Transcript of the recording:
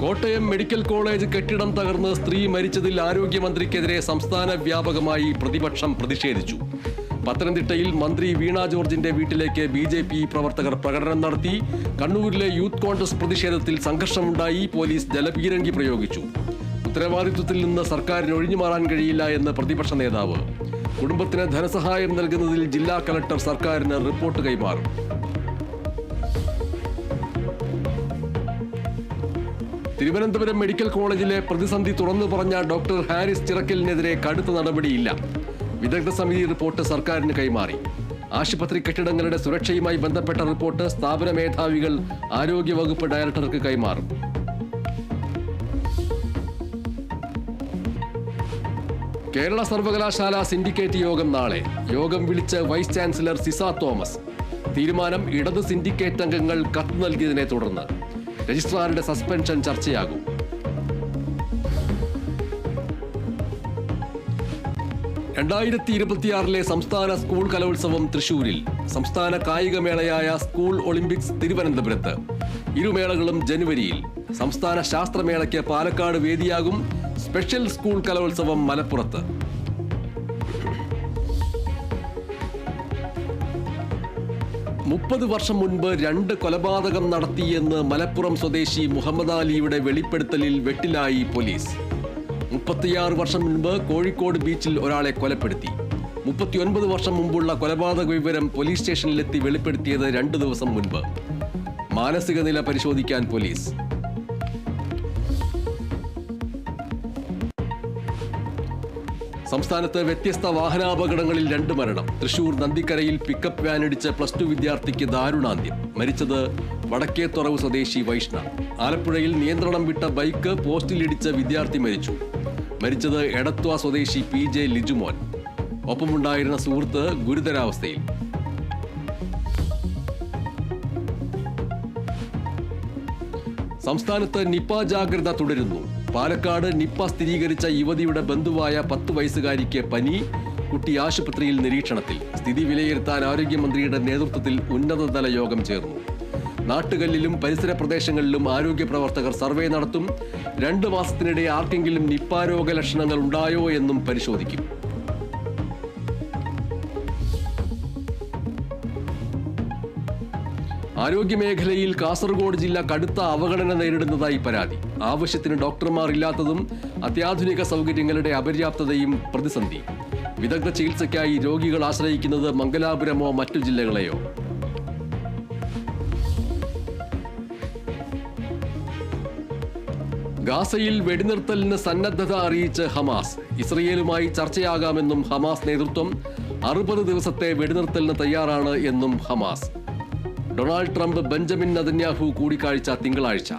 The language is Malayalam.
കോട്ടയം മെഡിക്കൽ കോളേജ് കെട്ടിടം തകർന്ന് സ്ത്രീ മരിച്ചതിൽ ആരോഗ്യമന്ത്രിക്കെതിരെ സംസ്ഥാന വ്യാപകമായി പ്രതിപക്ഷം പ്രതിഷേധിച്ചു. പത്തനംതിട്ടയിൽ മന്ത്രി വീണ ജോർജിന്റെ വീട്ടിലേക്ക് ബി ജെ പി പ്രവർത്തകർ പ്രകടനം നടത്തി. കണ്ണൂരിലെ യൂത്ത് കോൺഗ്രസ് പ്രതിഷേധത്തിൽ സംഘർഷമുണ്ടായി പോലീസ് ജലപീരങ്കി പ്രയോഗിച്ചു. ഉത്തരവാദിത്വത്തിൽ നിന്ന് സർക്കാരിന് ഒഴിഞ്ഞുമാറാൻ കഴിയില്ല എന്ന് പ്രതിപക്ഷ നേതാവ്. കുടുംബത്തിന് ധനസഹായം നൽകുന്നതിൽ ജില്ലാ കലക്ടർ സർക്കാരിന് റിപ്പോർട്ട് കൈമാറും. തിരുവനന്തപുരം മെഡിക്കൽ കോളേജിലെ പ്രതിസന്ധി തുറന്നു പറഞ്ഞ ഡോക്ടർ ഹാരിസ് ചിറക്കലിനെതിരെ കടുത്ത നടപടിയില്ല. വിദഗ്ധ സമിതി റിപ്പോർട്ട് സർക്കാരിന് കൈമാറി. ആശുപത്രി കെട്ടിടങ്ങളുടെ സുരക്ഷയുമായി ബന്ധപ്പെട്ട റിപ്പോർട്ട് സ്ഥാപന മേധാവികൾ ആരോഗ്യവകുപ്പ് ഡയറക്ടർക്ക് കൈമാറും. കേരള സർവകലാശാല സിൻഡിക്കേറ്റ് യോഗം നാളെ. യോഗം വിളിച്ച വൈസ് ചാൻസലർ സിസ തോമസ്. തീരുമാനം ഇടത് സിൻഡിക്കേറ്റ് അംഗങ്ങൾ കത്ത് നൽകിയതിനെ തുടർന്ന്. രജിസ്ട്രാറുടെ സസ്പെൻഷൻ ചർച്ചയാകും. രണ്ടായിരത്തി ഇരുപത്തിയാറിലെ സംസ്ഥാന സ്കൂൾ കലോത്സവം തൃശൂരിൽ സംസ്ഥാന കായികമേളയായ സ്കൂൾ ഒളിമ്പിക്സ് തിരുവനന്തപുരത്ത്. ഇരുമേളകളും ജനുവരിയിൽ. സംസ്ഥാന ശാസ്ത്രമേളയ്ക്ക് പാലക്കാട് വേദിയാകും സ്പെഷ്യൽ സ്കൂൾ കലോത്സവം മലപ്പുറത്ത്. മുപ്പത് വർഷം മുൻപ് രണ്ട് കൊലപാതകം നടത്തിയെന്ന് മലപ്പുറം സ്വദേശി മുഹമ്മദ് അലിയുടെ വെളിപ്പെടുത്തലിൽ വെട്ടിലായി പോലീസ്. മുപ്പത്തിയാറ് വർഷം മുൻപ് കോഴിക്കോട് ബീച്ചിൽ ഒരാളെ കൊലപ്പെടുത്തി. മുപ്പത്തിയൊൻപത് വർഷം മുമ്പുള്ള കൊലപാതക വിവരം പോലീസ് സ്റ്റേഷനിലെത്തി വെളിപ്പെടുത്തിയത് രണ്ടു ദിവസം മുൻപ്. മാനസിക നില പരിശോധിക്കാൻ പോലീസ്. സംസ്ഥാനത്ത് വ്യത്യസ്ത വാഹനാപകടങ്ങളിൽ രണ്ട് മരണം. തൃശൂർ നന്ദിക്കരയിൽ പിക്കപ്പ് വാനിടിച്ച് പ്ലസ് ടു വിദ്യാർത്ഥിക്ക് ദാരുണാന്ത്യം. മരിച്ചത് വടക്കേത്തുറവ് സ്വദേശി വൈഷ്ണവ്. ആലപ്പുഴയിൽ നിയന്ത്രണം വിട്ട ബൈക്ക് പോസ്റ്റിലിടിച്ച് വിദ്യാർത്ഥി മരിച്ചു. മരിച്ചത് എടത്വ സ്വദേശി പി ജെ ലിജുമോൻ. ഒപ്പമുണ്ടായിരുന്ന സുഹൃത്ത് ഗുരുതരാവസ്ഥയിൽ. സംസ്ഥാനത്ത് നിപ ജാഗ്രത തുടരുന്നു. പാലക്കാട് നിപ്പ സ്ഥിരീകരിച്ച യുവതിയുടെ ബന്ധുവായ പത്ത് വയസ്സുകാരിക്ക് പനി. കുട്ടി ആശുപത്രിയിൽ നിരീക്ഷണത്തിൽ. സ്ഥിതി വിലയിരുത്താൻ ആരോഗ്യമന്ത്രിയുടെ നേതൃത്വത്തിൽ ഉന്നതതല യോഗം ചേർന്നു. നാട്ടുകല്ലിലും പരിസര പ്രദേശങ്ങളിലും ആരോഗ്യ പ്രവർത്തകർ സർവേ നടത്തും. രണ്ട് മാസത്തിനിടെ ആർക്കെങ്കിലും നിപ്പ രോഗലക്ഷണങ്ങൾ ഉണ്ടായോ എന്നും പരിശോധിക്കും. ആരോഗ്യമേഖലയിൽ കാസർഗോഡ് ജില്ല കടുത്ത അവഗണന നേരിടുന്നതായി പരാതി. ആവശ്യത്തിന് ഡോക്ടർമാർ ഇല്ലാത്തതും അത്യാധുനിക സൗകര്യങ്ങളുടെ അപര്യാപ്തതയും പ്രതിസന്ധി. വിദഗ്ധ ചികിത്സയ്ക്കായി രോഗികൾ ആശ്രയിക്കുന്നത് മംഗലാപുരമോ മറ്റു ജില്ലകളെയോ? ഗാസയിൽ വെടിനിർത്തലിന് സന്നദ്ധത അറിയിച്ച് ഹമാസ്. ഇസ്രയേലുമായി ചർച്ചയാകാമെന്നും ഹമാസ് നേതൃത്വം അറുപത് ദിവസത്തെ വെടിനിർത്തലിന് തയ്യാറാണ് എന്നും Hamas. Donald Trump Benjamin Netanyahu കൂടിക്കാഴ്ച തിങ്കളാഴ്ച.